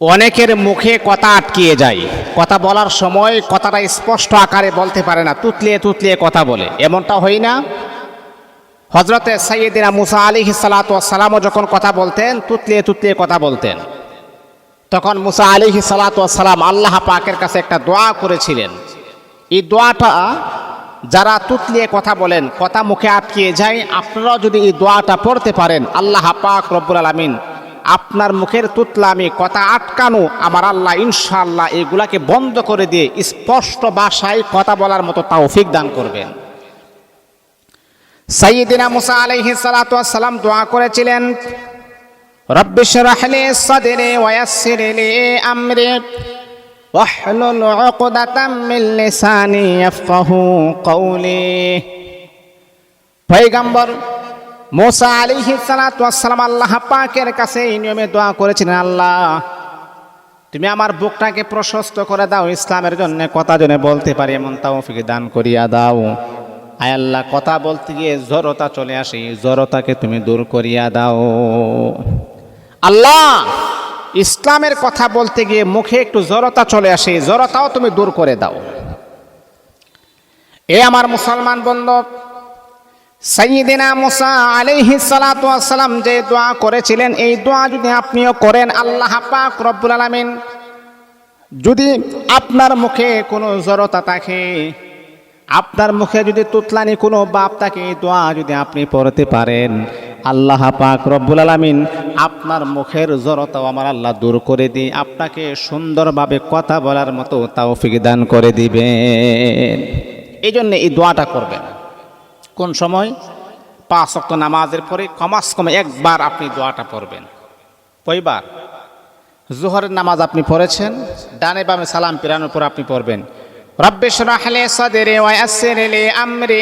অনেকের মুখে কথা আটকিয়ে যায়। কথা বলার সময় কথাটা স্পষ্ট আকারে বলতে পারে না তুতলিয়ে তুতলিয়ে কথা বলে। এমনটা হয় না? হজরতে সৈয়দিনা মুসা আলী সালাতামও যখন কথা বলতেন তুতলিয়ে তুতলিয়ে কথা বলতেন। তখন মুসা আলী সালাতাম আল্লাহ পাকের কাছে একটা দোয়া করেছিলেন। এই দোয়াটা যারা তুতলিয়ে কথা বলেন, কথা মুখে আটকিয়ে যায়, আপনারাও যদি এই দোয়াটা পড়তে পারেন, আল্লাহ পাক রব্বুল আলমিন আপনার মুখের তুতলামি কথা আটকানো আমার আল্লাহ ইনশাআল্লাহ এগুলাকে বন্ধ করে দিয়ে স্পষ্ট ভাষায় কথা বলার মতো তৌফিক দান করবেন সাইয়্যিদিনা মুসা আলাইহি সালাতু সালাম দোয়া করেছিলেন রব্বি শরহ লি সাদরি ওয়া ইয়াসসির লি আমরি واحلل عقدة من لساني يفقه قولي পয়গম্বর মোসা আলিহি সালাম আল্লাহ পাকের কাছে এই নিয়মে দোয়া করেছিলেন, আল্লাহ, তুমি আমার বুকটাকে প্রশস্ত করে দাও, ইসলামের জন্য কথা জনে বলতে পারি, এমন তাওফিক দান করিয়া দাও। আয় আল্লাহ, কথা বলতে গিয়ে জড়তা চলে আসে জড়তাকে তুমি দূর করিয়া দাও। আল্লাহ, ইসলামের কথা বলতে গিয়ে মুখে একটু জড়তা চলে আসে জড়তাও তুমি দূর করে দাও। এ আমার মুসলমান বন্ধু সাইয়িদিনা মুসা আলাইহি সালাতু সালাম যে দোয়া করেছিলেন, এই দোয়া যদি আপনিও করেন, আল্লাহ পাক রব্বুল আলামিন যদি আপনার মুখে কোনো জড়তা থাকে, আপনার মুখে যদি তুতলানি কোনো বাপ থাকে দোয়া যদি আপনি পড়তে পারেন, আল্লাহ পাক রব্বুল আলামিন আপনার মুখের জড়তাও আমার আল্লাহ দূর করে দিই আপনাকে সুন্দরভাবে কথা বলার মতো তৌফিক দান করে দিবেন। এই জন্য এই দোয়াটা করবেন। কোন সময়? পাঁচ অক্ট নামাজের পরে কমাস কমে একবার আপনি দোয়াটা পড়বেন। কয়বার? জোহরের নামাজ আপনি পড়েছেন, ডানে বামে সালাম পিরানোর পর আপনি পড়বেন। আমরি।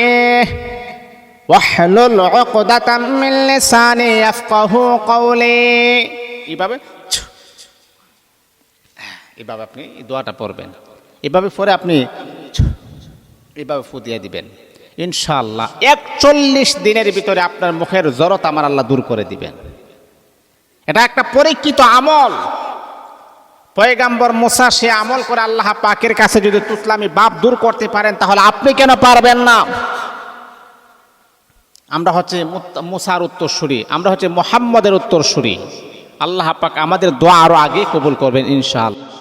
ছ- এইভাবে আপনি দোয়াটা পড়বেন। এভাবে পরে আপনি এভাবে এইভাবে ফু দিয়ে দিবেন। ইনশাআল্লাহ একচল্লিশ দিনের ভিতরে আপনার মুখের জড়তা আমার আল্লাহ দূর করে দিবেন। এটা একটা পরীক্ষিত আমল। পয়গাম্বর মোসা সে আমল করে আল্লাহ পাকের কাছে যদি তুতলামি বাপ দূর করতে পারেন, তাহলে আপনি কেন পারবেন না? আমরা হচ্ছে মুসার উত্তরসূরি, আমরা হচ্ছে মোহাম্মদের উত্তরসূরি। আল্লাহ পাক আমাদের দোয়া আরও আগে কবুল করবেন ইনশাআল্লাহ।